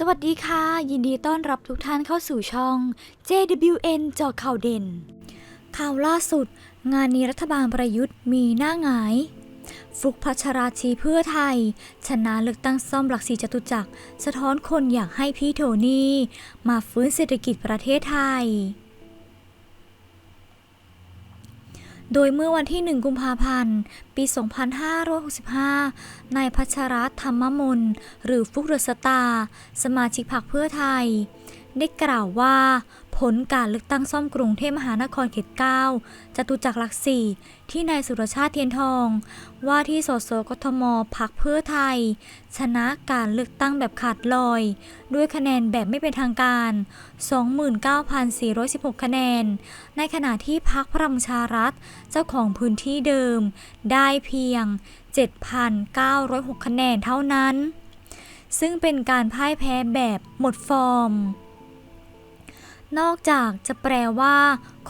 สวัสดีค่ะ ยินดีต้อนรับทุกท่านเข้าสู่ช่อง JWN จอข่าวเด่น ข่าวล่าสุด งานนี้รัฐบาลประยุทธ์มีหน้าหงาย ฟลุกพัชราชีเพื่อไทย ชนะเลือกตั้งซ่อมหลักสีจตุจักร สะท้อนคนอยากให้พี่โทนี่ มาฟื้นเศรษฐกิจประเทศไทย โดยเมื่อวันที่ 1 กุมภาพันธ์ ปี 2565 นายพัชรัตธรรมมนหรือฟุกเดอะสตา สมาชิกพรรคเพื่อไทย ได้กล่าวว่า ผลการเลือกตั้งซ่อมกรุงเทพมหานครเขต 9จตุจักรหลักสี่ที่นายสุรชาติเทียนทอง ว่าที่สสกทมพักเพื่อไทย ชนะการเลือกตั้งแบบขาดลอย ด้วยคะแนนแบบไม่เป็นทางการ 29,416 คะแนน ในขณะที่พักพลังประชารัฐเจ้าของพื้นที่เดิม ได้เพียง 7,906 คะแนนเท่านั้น ซึ่งเป็นการพ่ายแพ้แบบหมดฟอร์ม นอกจากจะแปลว่า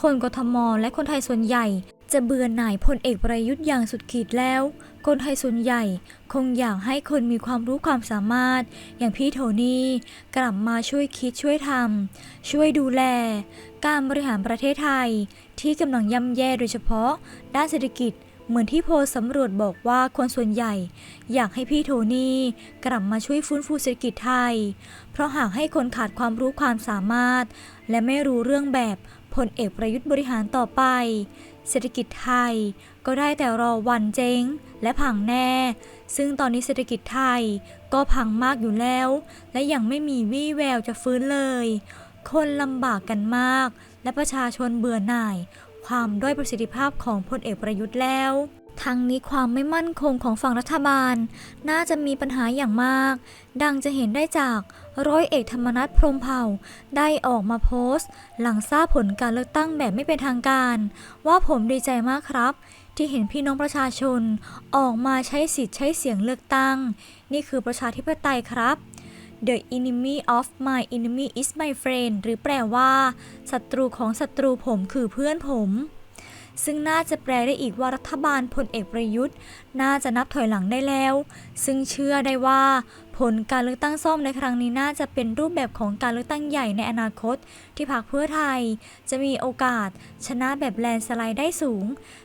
คนกทมและคนไทยส่วนใหญ่ จะเบื่อหน่ายพลเอกประยุทธ์อย่างสุดขีดแล้ว คนไทยส่วนใหญ่ คงอยากให้คนมีความรู้ความสามารถ อย่างพี่โทนี่กลับมาช่วยคิดช่วยทำช่วยดูแล การบริหารประเทศไทย ที่กำลังย่ำแย่โดยเฉพาะ ด้านเศรษฐกิจ เหมือนที่โพลสำรวจบอกว่าคนส่วนใหญ่ อยากให้พี่โทนี่กลับมาช่วยฟื้นฟูเศรษฐกิจไทย เพราะหากให้คนขาดความรู้ความสามารถ และไม่รู้เรื่องแบบพลเอกประยุทธ์บริหารต่อไป เศรษฐกิจไทย ก็ได้แต่รอวันเจ๊งและพังแน่ ซึ่งตอนนี้เศรษฐกิจไทยก็พังมากอยู่แล้ว และยังไม่มีวี่แววจะฟื้นเลย คนลำบากกันมาก และประชาชนเบื่อหน่าย ความด้อยประสิทธิภาพของพลเอกประยุทธ์แล้ว ทั้งนี้ความไม่มั่นคงของฝั่งรัฐบาล น่าจะมีปัญหาอย่างมาก ดังจะเห็นได้จากร้อยเอกธรรมนัฐพรมเผ่า ได้ออกมาโพสต์ หลังทราบผลการเลือกตั้งแบบไม่เป็นทางการ ว่าผมดีใจมากครับ ที่เห็นพี่น้องประชาชน ออกมาใช้สิทธิ์ใช้เสียงเลือกตั้ง นี่คือประชาธิปไตยครับ The enemy of my enemy is my friend หรือแปลว่าศัตรูของศัตรูผมคือเพื่อนผม ซึ่งน่าจะแปลได้อีกว่ารัฐบาลพลเอกประยุทธ์ น่าจะนับถอยหลังได้แล้ว ซึ่งเชื่อได้ว่า ผลการเลือกตั้งซ่อมในครั้งนี้น่าจะเป็นรูปแบบของการเลือกตั้งใหญ่ในอนาคต ที่พรรคเพื่อไทย จะมีโอกาส ชนะแบบแลนสไลด์ได้สูง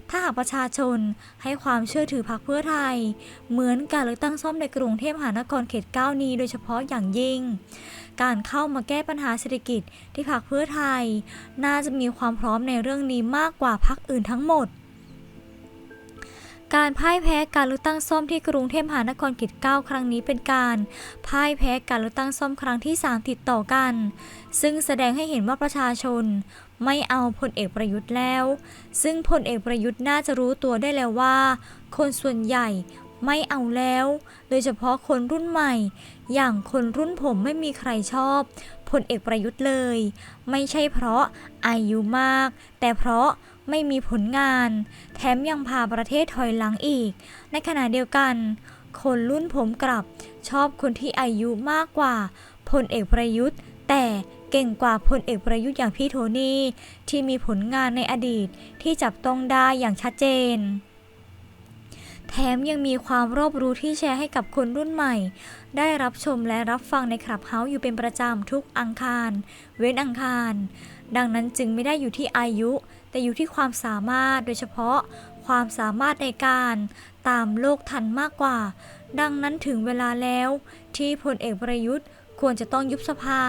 ถ้าหากประชาชนให้ความเชื่อถือพรรคเพื่อไทย เหมือนการเลือกตั้งซ่อมในกรุงเทพมหานครเขต 9 นี้โดยเฉพาะอย่างยิ่ง การเข้ามาแก้ปัญหาเศรษฐกิจที่พรรคเพื่อไทย น่าจะมีความพร้อมในเรื่องนี้มากกว่าพรรคอื่นทั้งหมด การพ่ายแพ้การเลือกตั้งซ่อมที่กรุงเทพมหานครเขต9ครั้งนี้เป็นการพ่ายแพ้การเลือกตั้งซ่อมครั้งที่ 3 ติดต่อกัน ซึ่งแสดงให้เห็นว่าประชาชน ไม่เอาพลเอกประยุทธ์แล้ว ซึ่งพลเอกประยุทธ์น่าจะรู้ตัวได้แล้วว่า คนส่วนใหญ่ไม่เอาแล้ว โดยเฉพาะคนรุ่นใหม่ อย่างคนรุ่นผมไม่มีใครชอบพลเอกประยุทธ์เลย ไม่ใช่เพราะอายุมาก แต่เพราะ ไม่มีผลงาน แถมยังพาประเทศถอยหลังอีก ในขณะเดียวกัน คนรุ่นผมกลับ ชอบคนที่อายุมากกว่าพลเอกประยุทธ์ แต่เก่งกว่าพลเอกประยุทธ์อย่างพี่โทนี่ที่มีผลงานในอดีตที่จับต้องได้อย่างชัดเจน แถมยังมีความรอบรู้ที่แชร์ให้กับคนรุ่นใหม่ ได้รับชมและรับฟังในคลับเฮาส์อยู่เป็นประจำทุกอังคาร เว้นอังคาร ดังนั้นจึงไม่ได้อยู่ที่อายุ แต่อยู่ที่ความสามารถโดยเฉพาะความสามารถในการตามโลกทันมากกว่า ดังนั้นถึงเวลาแล้ว ที่พลเอกประยุทธ์ควรจะต้องยุบสภา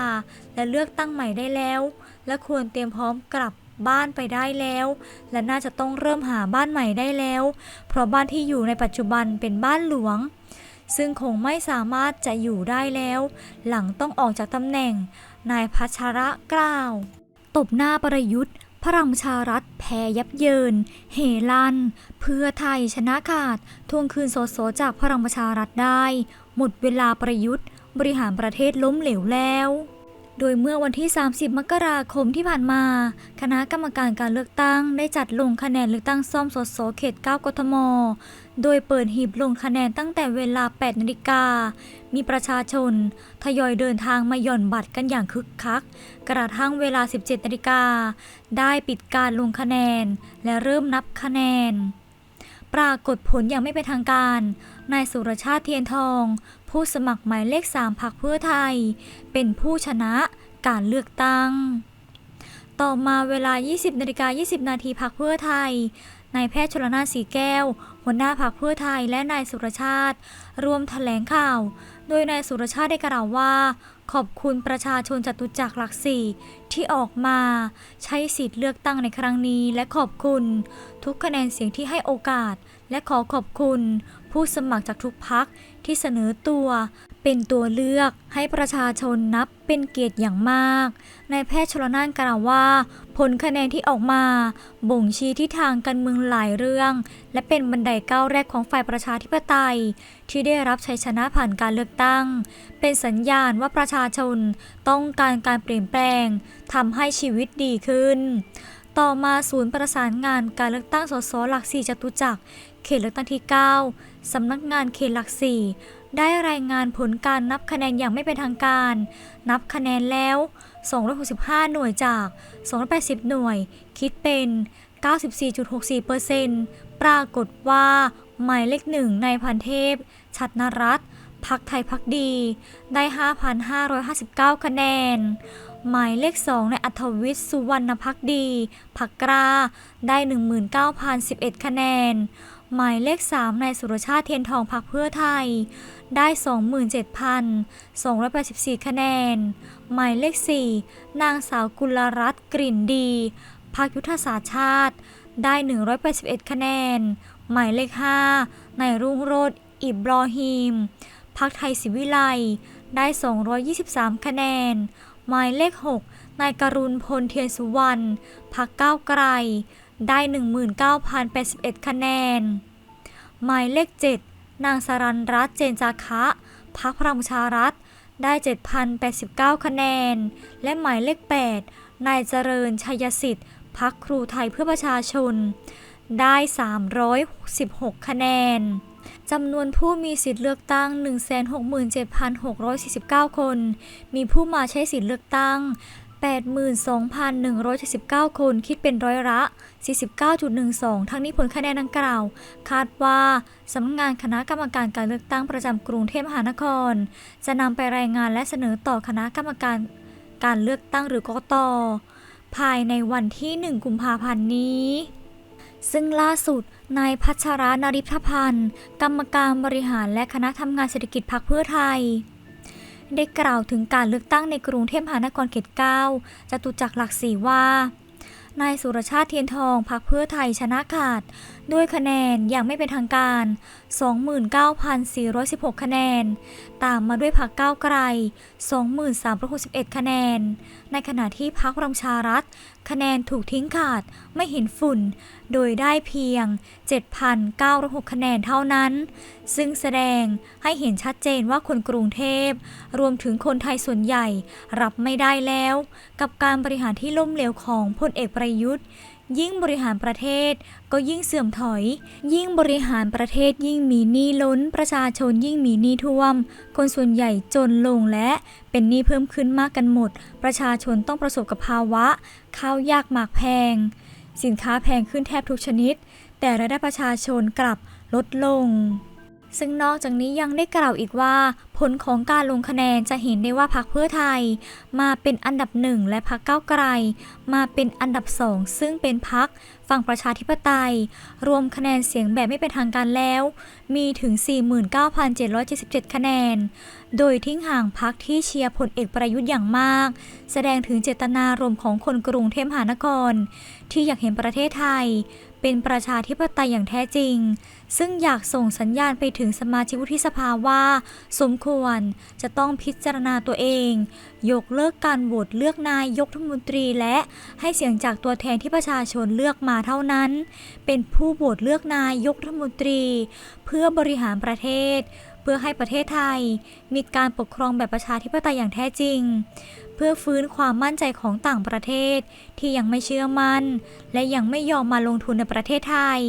และเลือกตั้งใหม่ได้แล้ว และควรเตรียมพร้อมกลับบ้านไปได้แล้ว และน่าจะต้องเริ่มหาบ้านใหม่ได้แล้ว เพราะบ้านที่อยู่ในปัจจุบันเป็นบ้านหลวง ซึ่งคงไม่สามารถจะอยู่ได้แล้ว หลังต้องออกจากตำแหน่ง นายพัชระกล่าว ตบหน้าประยุทธ์ พลังชารัฐแพ้ยับเยิน เฮลัน เพื่อไทยชนะขาด ทวงคืนสสจากพลังประชารัฐได้ หมดเวลาประยุทธ์ บริหารประเทศล้มเหลวแล้ว โดยเมื่อวันที่ 30 มกราคมที่ผ่านมา คณะกรรมการการเลือกตั้งได้จัดลงคะแนนเลือกตั้งซ่อมสสเขต 9 กทม โดยเปิดหีบลงคะแนนตั้งแต่เวลา 8 นาฬิกา มีประชาชน ทยอยเดินทางมาหย่อนบัตรกันอย่างคึกคัก กระทั่งเวลา 17 นาฬิกา ได้ปิดการลงคะแนน และเริ่มนับคะแนน ปรากฏผลอย่างไม่เป็นทางการ นายสุรชาติเทียนทอง ผู้สมัครหมายเลข3พักเพื่อไทย เป็นผู้ชนะการเลือกตั้ง ต่อมาเวลา 20นาฬิกา20 นาทีพักเพื่อไทยนายแพทย์ชลนาศสีแก้ว หัวหน้าพรรคเพื่อไทยและนายสุรชาติ รวมแถลงข่าว โดยนายสุรชาติได้กล่าวว่า ขอบคุณประชาชนจตุจักรหลักสี่ที่ออกมาใช้สิทธิ์เลือกตั้งในครั้งนี้ และขอบคุณ ทุกคะแนนเสียงที่ให้โอกาส และขอขอบคุณ ผู้สมัครจากทุกพักที่เสนอตัว เป็นตัวเลือกให้ประชาชนนับเป็นเกียรติอย่างมากนายแพทย์ชลนานกล่าวว่า ผลคะแนนที่ออกมา บ่งชี้ที่ทางการเมืองหลายเรื่อง และเป็นบันไดก้าวแรกของฝ่ายประชาธิปไตย ที่ได้รับชัยชนะผ่านการเลือกตั้ง เป็นสัญญาณว่าประชาชนต้องการการเปลี่ยนแปลงทำให้ชีวิตดีขึ้นต่อมาศูนย์ประสานงานการเลือกตั้งสสหลักสี่จตุจักร เขตเลือกตั้งที่ 9 สำนักงานเขตหลักสี่ได้รายงานผลการนับคะแนนอย่างไม่เป็นทางการ นับคะแนนแล้ว 265 หน่วยจาก 280 หน่วย คิดเป็น 94.64%ปรากฏว่าหมายเลขหนึ่งในพันเทพ ชัดนรัตพักไทยพักดี ได้ 5,559 คะแนน หมายเลข 2 ในอัธวิทย์สุวรรณพักดี พักกล้า ได้ 19,011 คะแนน หมายเลข3ในสุรชาติเทียนทองพักเพื่อไทย ได้ 27,284 คะแนน หมายเลข 4 นางสาวกุลรัตน์กลิ่นดีพักยุทธศาสตร์ชาติ ได้ 181 คะแนน หมายเลข5ในรุ่งโรจน์อิบรอฮีมพักไทยศิวิไลย์ได้ 223 คะแนน หมายเลข 6 นายกรุณพลเทียนสุวรรณพักก้าวไกล ได้ 19,081 คะแนน หมายเลข 7 นางสรันรัตน์เจนจาคะพักพลังประชารัฐได้ 7,089 คะแนน และหมายเลข 8 นายเจริญชัยสิทธิ์พักครูไทยเพื่อประชาชน ได้ 316 คะแนนจำนวนผู้มีสิทธิ์เลือกตั้ง 167,649 คน มีผู้มาใช้สิทธิ์เลือกตั้ง 82,179 คนคิดเป็นร้อยละ 49.12 ทั้งนี้ผลคะแนนดังกล่าว คาดว่าสำนักงานคณะกรรมการการเลือกตั้งประจำกรุงเทพมหานคร จะนำไปรายงานและเสนอต่อคณะกรรมการการเลือกตั้งหรือกกตภายในวันที่ 1 กุมภาพันธ์นี้ ซึ่งล่าสุด นายพัชรานริพพันธ์ กรรมการบริหารและคณะทำงานเศรษฐกิจพรรคเพื่อไทย ได้กล่าวถึงการเลือกตั้งในกรุงเทพมหานครเขต 9จตุจักรหลักสี่ว่า นายสุรชาติเทียนทองพรรคเพื่อไทยชนะขาด ด้วยคะแนนอย่างไม่เป็นทางการ 29,416 คะแนน ตามมาด้วยพรรคก้าวไกล 2361 คะแนน ในขณะที่พรรครังประชารัฐ คะแนนถูกทิ้งขาดไม่เห็นฝุ่น โดยได้เพียง 7,906 คะแนนเท่านั้น ซึ่งแสดงให้เห็นชัดเจนว่าคนกรุงเทพ รวมถึงคนไทยส่วนใหญ่รับไม่ได้แล้ว กับการบริหารที่ล้มเหลวของพลเอกประยุทธ์ ยิ่งบริหารประเทศก็ยิ่งเสื่อมถอย ยิ่งบริหารประเทศยิ่งมีหนี้ล้น ประชาชนยิ่งมีหนี้ท่วม คนส่วนใหญ่จนลงและเป็นหนี้เพิ่มขึ้นมากกันหมด ประชาชนต้องประสบกับภาวะ ข้าวยากหมากแพง สินค้าแพงขึ้นแทบทุกชนิด แต่รายได้ประชาชนกลับลดลง ซึ่งนอกจากนี้ยังได้กล่าวอีกว่า ผลของการลงคะแนนจะเห็นได้ว่าพรรคเพื่อไทย มาเป็นอันดับหนึ่งและพรรคก้าวไกล มาเป็นอันดับสองซึ่งเป็นพรรคฝั่งประชาธิปไตย รวมคะแนนเสียงแบบไม่เป็นทางการแล้ว มีถึง 49,777 คะแนน โดยทิ้งห่างพรรคที่เชียร์พลเอกประยุทธ์อย่างมาก แสดงถึงเจตนารมณ์ของคนกรุงเทพมหานคร ที่อยากเห็นประเทศไทย เป็นประชาธิปไตยอย่างแท้จริง ซึ่งอยากส่งสัญญาณไปถึงสมาชิกวุฒิสภาว่า สมควรจะต้องพิจารณาตัวเอง ยกเลิกการโหวตเลือกนายกรัฐมนตรีและให้เสียงจากตัวแทนที่ประชาชนเลือกมาเท่านั้น เป็นผู้โหวตเลือกนายกรัฐมนตรี เพื่อบริหารประเทศ เพื่อให้ประเทศไทย มีการปกครองแบบประชาธิปไตยอย่างแท้จริง เพื่อฟื้นความมั่นใจของต่างประเทศที่ยังไม่เชื่อมั่น และยังไม่ยอมมาลงทุนในประเทศไทย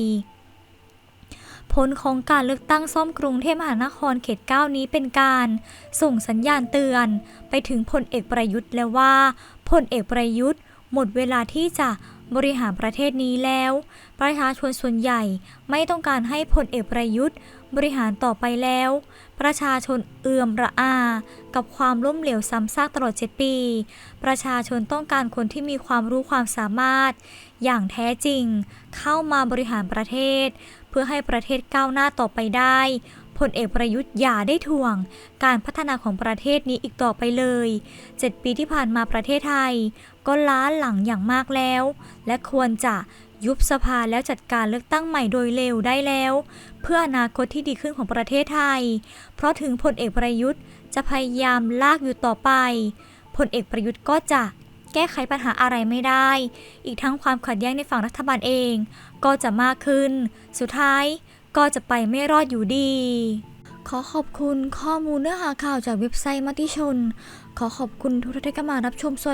ผลของการเลือกตั้งซ่อมกรุงเทพมหานครเขต 9 นี้เป็นการส่งสัญญาณเตือน ไปถึงพลเอกประยุทธ์แล้วว่าพลเอกประยุทธ์ หมดเวลาที่จะ บริหารประเทศนี้แล้ว ประชาชนส่วนใหญ่ไม่ต้องการให้พลเอกประยุทธ์ บริหารต่อไปแล้ว ประชาชนเอื่อมระอา กับความล้มเหลวซ้ำซากตลอด 7 ปี ประชาชนต้องการคนที่มีความรู้ความสามารถ อย่างแท้จริง เข้ามาบริหารประเทศ เพื่อให้ประเทศก้าวหน้าต่อไปได้ พลเอกประยุทธ์อย่าได้ถ่วง การพัฒนาของประเทศนี้อีกต่อไปเลย 7 ปีที่ผ่านมาประเทศไทย ก็ล้าหลังอย่างมากแล้ว และควรจะยุบสภาแล้วจัดการเลือกตั้งใหม่โดยเร็วได้แล้ว เพื่ออนาคตที่ดีขึ้นของประเทศไทย เพราะถึงพลเอกประยุทธ์จะพยายามลากอยู่ต่อไปพลเอกประยุทธ์ก็จะแก้ไขปัญหาอะไรไม่ได้ อีกทั้งความขัดแย้งในฝั่งรัฐบาลเอง ก็จะมากขึ้น สุดท้าย ก็จะไปไม่รอดอยู่ดี ขอขอบคุณข้อมูลเนื้อหาข่าวจากเว็บไซต์มติชน ขอขอบคุณทุกท่านที่เข้ามารับชมสวัสดี